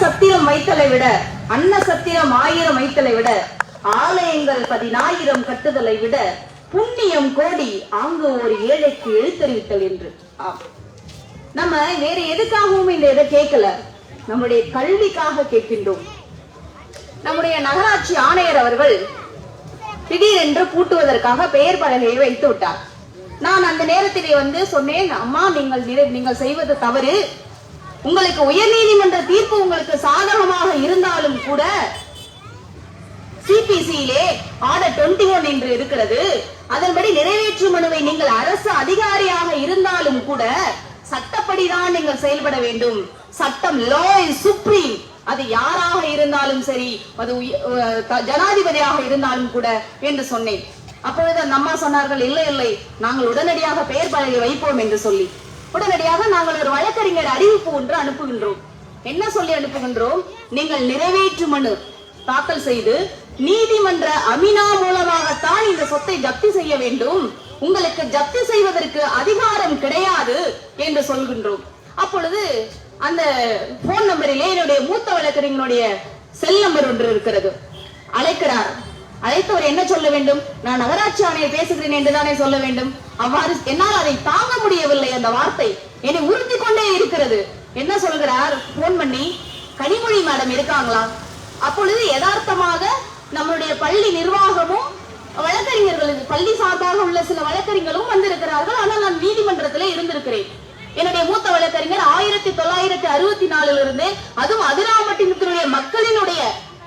சத்திரம் வைத்தலை விட அன்ன சத்திரம் ஆயிரம் வைத்தலை விட ஆலயங்கள் பதினாயிரம் கட்டுதலை விட புண்ணியம் கோடி ஆங்கு ஒரு ஏழைக்கு எழுத்தறிவித்தல் என்று. ஆம். நம்ம வேற எதுக்காகவும் இந்த இதை கேட்கல. நம்முடைய கல்விக்காக கேட்கின்றோம். நம்முடைய நகராட்சி ஆணையர் அவர்கள் திடீரென்று பூட்டுவதற்காக பெயர் பலகையை வைத்து விட்டார். நான் அந்த நேரத்திலே வந்து சொன்னேன் அம்மா நீங்கள் நீங்கள் செய்வது தவறு. உங்களுக்கு உயர்நீதிமன்ற தீர்ப்பு உங்களுக்கு சாதகமாக இருந்தாலும் கூட சிபிசியிலே ஆர்டர் டுவெண்ட்டி ஒன் என்று இருக்கிறது. அதன்படி நிறைவேற்று மனுவை நீங்கள் அரசு அதிகாரியாக இருந்தாலும் கூட சட்டப்படிதான் நீங்கள் செயல்பட வேண்டும். சட்டம் லா இஸ் சுப்ரீம் அது யாராக இருந்தாலும் சரி அது த- ஜனாதிபதியாக இருந்தாலும் கூட என்று சொன்னேன். அப்பொழுது அந்த அம்மா சொன்னார்கள் இல்லை இல்லை நாங்கள் உடனடியாக பெயர் பலகை வைப்போம் என்று சொல்லி. உடனடியாக நாங்கள் ஒரு வழக்கறிஞர் அறிவிப்பு ஒன்று அனுப்புகின்றோம். என்ன சொல்லி அனுப்புகின்றோம்? நீங்கள் நிறைவேற்று மனு தாக்கல் செய்து நீதிமன்ற அமினா மூலமாகத்தான் இந்த சொத்தை ஜப்தி செய்ய வேண்டும். உங்களுக்கு ஜப்தி செய்வதற்கு அதிகாரம் கிடையாது என்று சொல்கின்றோம். அப்பொழுது அந்த போன் நம்பரிலே என்னுடைய மூத்த வழக்கறிஞனுடைய செல் நம்பர் ஒன்று இருக்கிறது. அழைக்கிறார். அழைத்தவர் என்ன சொல்ல வேண்டும்? நான் நகராட்சி ஆணையர் பேசுகிறேன் என்றுதானே சொல்ல வேண்டும். அவ்வாறு என்னால் அதை தாங்க முடியவில்லை அந்த வார்த்தை. என்னை உறுத்தி கொண்டே இருக்கிறது. என்ன சொல்கிறார்? போன் பண்ணி கனிமொழி மேடம் இருக்காங்களா? அப்பொழுது யதார்த்தமாக நம்மளுடைய பள்ளி நிர்வாகமும் வழக்கறிஞர்கள் பள்ளி சார்பாக உள்ள சில வழக்கறிஞர்களும் வந்திருக்கிறார்கள். ஆனால் நான் நீதிமன்றத்தில் இருந்திருக்கிறேன். என்னுடைய மூத்த வழக்கறிஞர் ஆயிரத்தி தொள்ளாயிரத்தி அறுபத்தி நாலுல இருந்து அதுவும் அதிராமட்டினத்தினுடைய மக்களினுடைய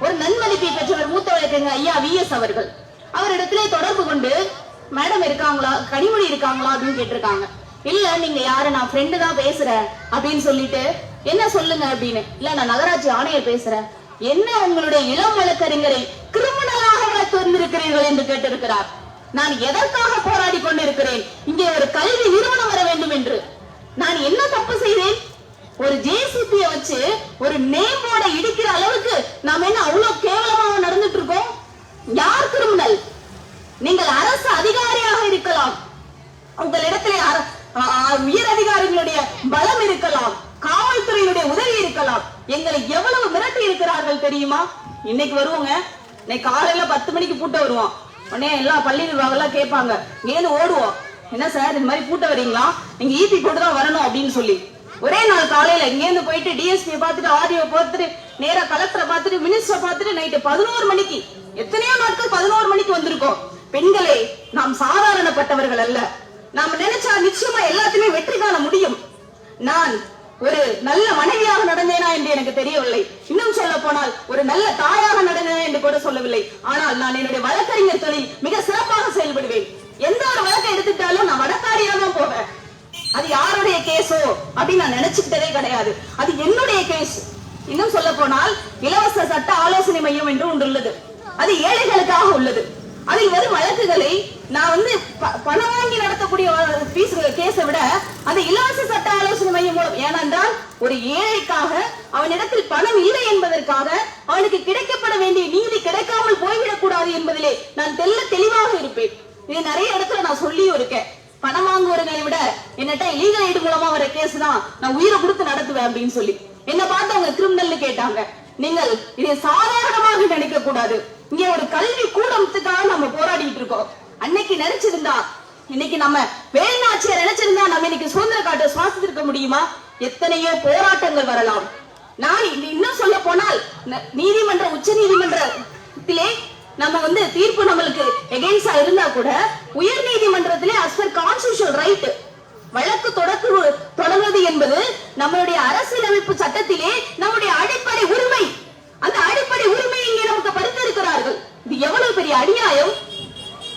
ஒரு நன்மதிப்பை பெற்றவர் மூத்த வழக்கறிஞர் ஐயா வி எஸ் அவர்கள். அவரிடத்திலே தொடர்பு கொண்டு மேடம் இருக்காங்களா? கனிமொழி இருக்காங்களா அப்படின்னு கேட்டிருக்காங்க. இல்ல நீங்க யாரு? நான் ஃப்ரெண்டு தான் பேசுறேன் அப்படின்னு சொல்லிட்டு என்ன சொல்லுங்க அப்படின்னு. இல்ல நான் நகராட்சி ஆணையர் பேசுறேன். என்ன உங்களுடைய இளம் வழக்கறிஞரை கிரிமினலாக வளர்த்து வந்திருக்கிறீர்கள் என்று கேட்டிருக்கிறார்? நான் எதற்காக போராடி கொண்டிருக்கிறேன்? இங்கே ஒரு கல்வி நிறுவனம் வர வேண்டும் என்று. நான் என்ன தப்பு செய்தேன்? ஒரு ஜேசிபிய வச்சு ஒரு நேம் போர்டை இடிக்கிற அளவுக்கு நாம என்ன அவ்வளவு கேவலமாக நடந்துட்டு இருக்கோம்? யார் கிரிமினல்? நீங்கள் அரசு அதிகாரியாக இருக்கலாம். உங்களிடத்திலே உயர் அதிகாரிகளுடைய பலம் இருக்கலாம். காவல்துறையினுடைய உதவி இருக்கலாம். எங்களை எவ்வளவு மிரட்டி இருக்கிறார்கள் தெரியுமா? இன்னைக்கு வருவோங்க. இன்னைக்கு காலையில பத்து மணிக்கு பூட்ட வருவோம். உடனே எல்லா பள்ளி நிர்வாகம் எல்லாம் கேட்பாங்க ஏன்னு ஓடுவோம். என்ன சார் இந்த மாதிரி பூட்ட வரீங்களா? நீங்க ஈபி போட்டு தான் வரணும் அப்படின்னு சொல்லி. ஒரே நாள் காலையில இங்கேருந்து போயிட்டு டிஎஸ்பி பார்த்துட்டு ஆர்டிஓ பார்த்துட்டு நேரா கலெக்டரை பார்த்துட்டு மினிஸ்டரை பார்த்துட்டு நைட்டு பதினோரு மணிக்கு எத்தனையோ நாட்கள் பதினோரு மணிக்கு வந்திருக்கோம். பெண்களே நாம் சாதாரணப்பட்டவர்கள் அல்ல. நாம நினைச்சா நிச்சயமா எல்லாத்தையுமே வெற்றி காண முடியும். நான் ஒரு நல்ல மனைவியாக நடந்தேனா என்று எனக்கு தெரியவில்லை. இன்னும் சொல்ல போனால் ஒரு நல்ல தாயாக நடந்தேனா என்று கூட சொல்லவில்லை. ஆனால் நான் என்னுடைய வழக்கறிஞர் தொழில் மிக சிறப்பாக செயல்படுவேன். எந்த ஒரு வழக்கை எடுத்துட்டாலும் நான் வடக்காரியா தான் போவேன். அது யாருடைய கேஸோ அப்படின்னு நான் நினைச்சுக்கிட்டதே கிடையாது. அது என்னுடைய கேஸ். இன்னும் சொல்ல போனால் இலவச சட்ட ஆலோசனை மையம் என்று ஒன்று உள்ளது. அது ஏழைகளுக்காக உள்ளது. அதில் வரும் வழக்குகளை நான் வந்து ப- பணம் வாங்கி நடத்தக்கூடிய பீஸ் கேஸை விட அந்த இலவச சட்ட ஆலோசனை மையம் மூலம். ஏனென்றால் ஒரு ஏழைக்காக அவனிடத்தில் பணம் இல்லை என்பதற்காக அவனுக்கு கிடைக்கப்பட வேண்டிய நீதி கிடைக்காமல் போய்விடக் கூடாது என்பதிலே நான் தெல்ல தெளிவாக இருப்பேன். இது நிறைய இடத்துல நான் சொல்லியும் இருக்கேன். பணம் வாங்குவவர்களை விட என்னட்ட லீகல் எய்டு மூலமா வர கேஸ் தான் நான் உயிரை கொடுத்து நடத்துவேன் அப்படின்னு சொல்லி. என்ன பார்த்து அவங்க கிரிமினல் கேட்டாங்க. நீங்கள் இதை சாதாரணமாக நினைக்க கூடாது. இங்க ஒரு கல்வி கூடத்துக்காக நம்ம போராடிட்டு இருக்கோம். அன்னைக்கு நினைச்சிருந்தா இன்னைக்கு நம்ம வேலுநாச்சியார் நினைச்சிருந்தா நம்ம இன்னைக்கு சுதந்திர காட்டு சுவாசித்திருக்க முடியுமா? எத்தனையோ போராட்டங்கள் வரலாம். நான் இன்னும் சொல்ல போனால் நீதிமன்ற உச்ச நீதிமன்றத்திலே நம்ம வந்து தீர்ப்பு நம்மளுக்கு எகெயின்ஸ்டா இருந்தா கூட உயர் நீதிமன்றத்திலே as per ரைட் வழக்கு தொடக்கு தொடங்குவது என்பது நம்மளுடைய அரசியலமைப்பு சட்டத்திலே நம்முடைய அடிப்படை உரிமை. அந்த அடிப்படை உரிமை இங்கே நமக்கு பறித்திருக்கிறார்கள் இது எவ்வளவு பெரிய அநியாயம்?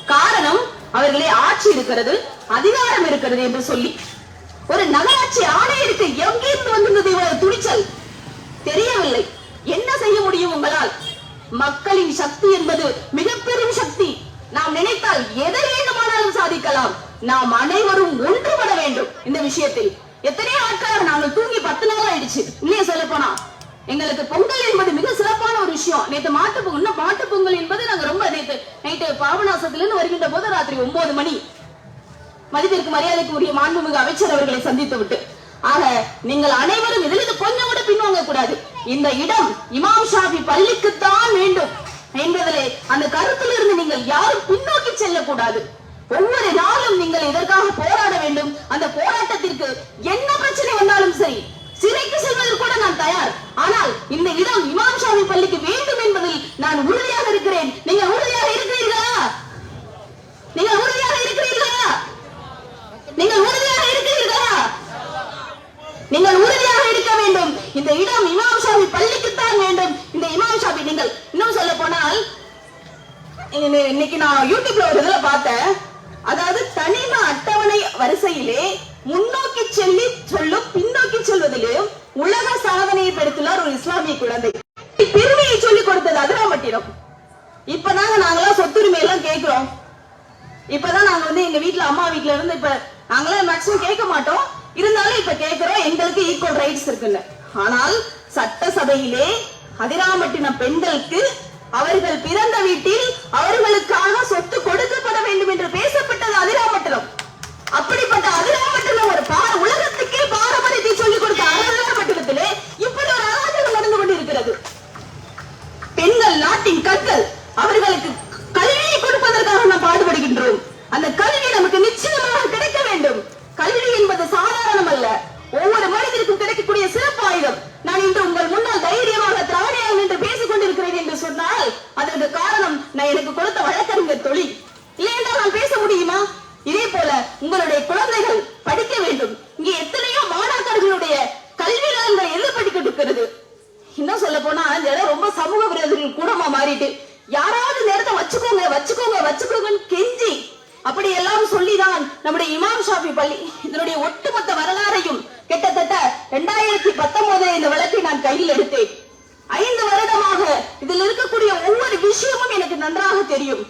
காரணம் அவர்களே ஆட்சி இருக்கிறது அதிகாரம் இருக்கிறது என்று சொல்லி. ஒரு நகராட்சி ஆணையருக்கு எங்கிருந்து வந்திருந்தது இவ்வளவு துணிச்சல்? தெரியவில்லை. என்ன செய்ய முடியும் உங்களால்? மக்களின் சக்தி என்பது மிக பெரும் சக்தி. நாம் நினைத்தால் எதை வேண்டுமானாலும் சாதிக்கலாம். நாம் அனைவரும் ஒன்றுபட வேண்டும் இந்த விஷயத்தில். எத்தனையோ ஆட்களாக நாங்கள் தூங்கி பத்து நாள் ஆயிடுச்சு. இல்லையே சொல்ல போனா. எங்களுக்கு பொங்கல் என்பது மிக விஷயம். நேற்று மாட்டு பொங்கல் மாட்டு பொங்கல் என்பது நாங்க ரொம்ப நேற்று நைட்டு பாபநாசத்திலிருந்து வருகின்ற போது ராத்திரி ஒன்பது மணி. மதிப்பிற்கு மரியாதைக்கு உரிய மாண்புமிகு அமைச்சர் அவர்களை சந்தித்து விட்டு. ஆக நீங்கள் அனைவரும் இதில் இது கொஞ்சம் கூட பின்வாங்க கூடாது. இந்த இடம் இமாம் ஷாபி பள்ளிக்குத்தான் வேண்டும் என்பதிலே அந்த கருத்திலிருந்து நீங்கள் யாரும் பின்னோக்கி செல்லக்கூடாது. ஒவ்வொரு நாளும் நீங்கள் இதற்காக போராட வேண்டும். அந்த போராட்டத்திற்கு என்ன பிரச்சனை வந்தாலும் சரி சிறைக்கு செல்வதற்கு கூட நான் தயார். ஆனால் இந்த இடம் இமாம் ஷாஃபி பள்ளிக்கு வேண்டும் என்பதில் நான் உறுதியாக இருக்கிறேன். நீங்க உறுதியாக இருக்கிறீர்களா? நீங்கள் உறுதியாக இருக்கிறீர்களா? நீங்கள் உறுதியாக இருக்கிறீர்களா? நீங்கள் உறுதியாக இருக்க வேண்டும். இந்த இடம் இமாம் ஷாஃபி பள்ளிக்குத்தான் வேண்டும். இந்த இமாம் ஷாஃபி நீங்கள் இன்னும் சொல்ல போனால் இன்னைக்கு நான் யூடியூப்ல ஒரு இதுல பார்த்தேன். அதாவது தனிம அட்டவணை வரிசையிலே முன்னோக்கி செல்லி சொல்லும் பின்னோக்கி செல்வதிலேயும் உலக சாதனையை படுத்துள்ளார் ஒரு இஸ்லாமிய குழந்தை. பெருமையை சொல்லி கொடுத்தது அதிராமட்டினம். இப்பதாங்க நாங்களாம் சொத்துரிமை எல்லாம் கேட்கிறோம். இப்பதான் நாங்க வந்து எங்க வீட்டுல அம்மா வீட்டுல இருந்து இப்ப நாங்களாம் மேக்சிமம் கேட்க மாட்டோம். இருந்தாலும் இப்ப கேட்கிறோம் எங்களுக்கு ஈக்குவல் ரைட்ஸ் இருக்குன்னு. ஆனால் சட்டசபையிலே அதிராமட்டின பெண்களுக்கு அவர்கள் பிறந்த வீட்டில் அவர்களுக்காக சொத்து கொடுக்கப்பட வேண்டும் என்று பேசப்பட்டது அதிராமட்டினம். அப்படிப்பட்ட என்று சொன்னால் அதற்கு காரணம் நான் எனக்கு கொடுத்த வழக்கறிஞர் தொழில். இல்லை என்றால் நான் பேச முடியுமா? இதே போல உங்களுடைய குழந்தைகள் படிக்க வேண்டும். இங்கே எத்தனையோ மாணாக்கர்களுடைய கல்வி நலன்களை எதிர்பட்டு இருக்கிறது இன்னும் சொல்ல போனா இந்த இடம் ரொம்ப சமூக விரோதிகள் கூடமா மாறிட்டு. யாராவது நேரத்தை வச்சுக்கோங்க வச்சுக்கோங்க வச்சுக்கோங்கன்னு கெஞ்சி. அப்படி எல்லாம் சொல்லிதான் நம்முடைய இமாம் ஷாஃபி பள்ளி இதனுடைய ஒட்டுமொத்த வரலாறையும் கிட்டத்தட்ட இரண்டாயிரத்தி பத்தொன்பதுல இந்த வழக்கை நான் கையில் எடுத்தேன். ஐந்து வருடமாக இதில் இருக்கக்கூடிய ஒவ்வொரு விஷயமும் எனக்கு நன்றாக தெரியும்.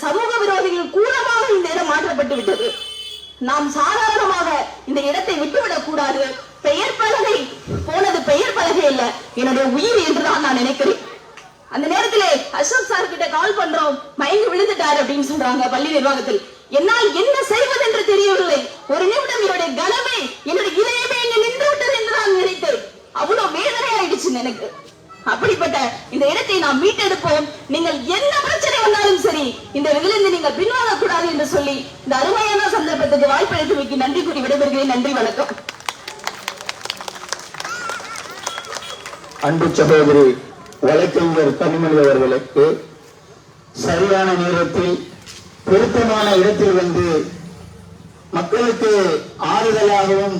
சமூக விரோதிகள் கூலமாக இந்த இடம் மாற்றப்பட்டு விட்டது. நாம் சாதாரணமாக இந்த இடத்தை விட்டுவிடக் கூடாது. பெயர் பலகை போனது பெயர் பலகை இல்ல என்னுடைய உயிர் என்றுதான் நான் நினைக்கிறேன். அந்த நேரத்திலே அசோக் சார் கிட்ட கால் பண்றோம். மயங்கி விழுந்துட்டாரு அப்படின்னு சொல்றாங்க பள்ளி நிர்வாகத்தில். என்னால் என்ன செய்வது என்று தெரியவில்லை. ஒரு நிமிடம் என்னுடைய கனமே என்னுடைய இளையமே இங்கு நின்று விட்டது என்று நான் நினைத்தேன். அவ்வளவு வேதனை ஆயிடுச்சு எனக்கு. அப்படிப்பட்ட இந்த இடத்தை நாம் மீட்டெடுப்போம். நீங்கள் என்ன பிரச்சனை வந்தாலும் சரி இந்த இதிலிருந்து நீங்கள் பின்வாங்க கூடாது என்று சொல்லி இந்த அருமையான சந்தர்ப்பத்துக்கு வாய்ப்பளித்தமைக்கு நன்றி கூறி விடைபெறுகிறேன். நன்றி வணக்கம். அன்பு சகோதரி வழக்கறிஞர் கனிமொழி அவர்களுக்கு சரியான நேரத்தில் பொருத்தமான இடத்தில் வந்து மக்களுக்கு ஆறுதலாகவும்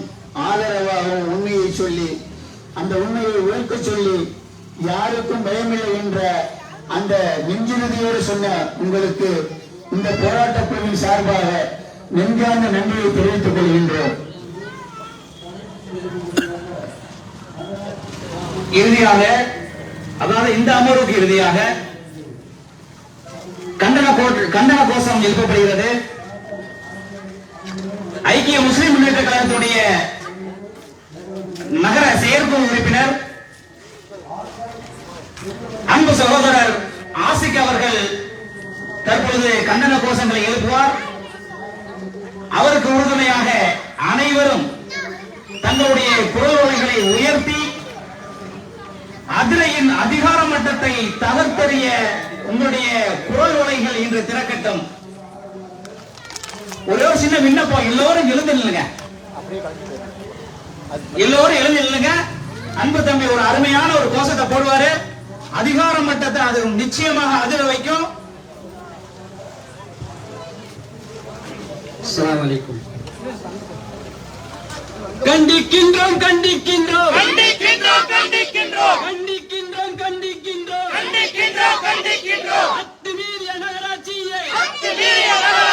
ஆதரவாகவும் உண்மையை சொல்லி அந்த உண்மையை உழைக்க சொல்லி யாருக்கும் பயமில்லை என்ற அந்த நெஞ்சிறுதியோடு சொன்ன உங்களுக்கு இந்த போராட்டக் குழுவின் சார்பாக நெஞ்சார்ந்த நன்றியை தெரிவித்துக் கொள்கின்றோம். இறுதியாக அதாவது இந்த அமர்வுக்கு இறுதியாக கண்டன கோட்- கண்டன கோஷம் எழுப்பப்படுகிறது. ஐக்கிய முஸ்லிம் முன்னேற்ற கழகத்துடைய நகர செயற்குழு உறுப்பினர் அன்பு சகோதரர் ஆசிக் அவர்கள் தற்பொழுது கண்டன கோஷங்களை எழுப்புவார். அவருக்கு உறுதுணையாக அனைவரும் தங்களுடைய குரல் உயர்த்தி அதிரையின் அதிகார மட்டத்தை தகர்த்தறிய உங்களுடைய குரல் உலைகள் இன்று திறக்கட்டும். ஒரே ஒரு சின்ன விண்ணப்பம் எல்லோரும் எழுந்து நில்லுங்க. எல்லோரும் எழுந்து நில்லுங்க. அன்பு தம்பி ஒரு அருமையான ஒரு கோஷத்தை போடுவாரு. அதிகார மட்டத்தை அது நிச்சயமாக அதிர வைக்கும். கண்டிக்கின்றோம் கண்டிக்கின்றோம். கண்டிக்கின்றோம் கண்டிக்கின்றோம். கண்டிக்கின்றோம் கண்டிக்கின்றோம். கண்டிக்கின்றோம் கண்டிக்கின்றோம். அத்துமீறிய நகராட்சியை அத்துமீறிய நகராட்சி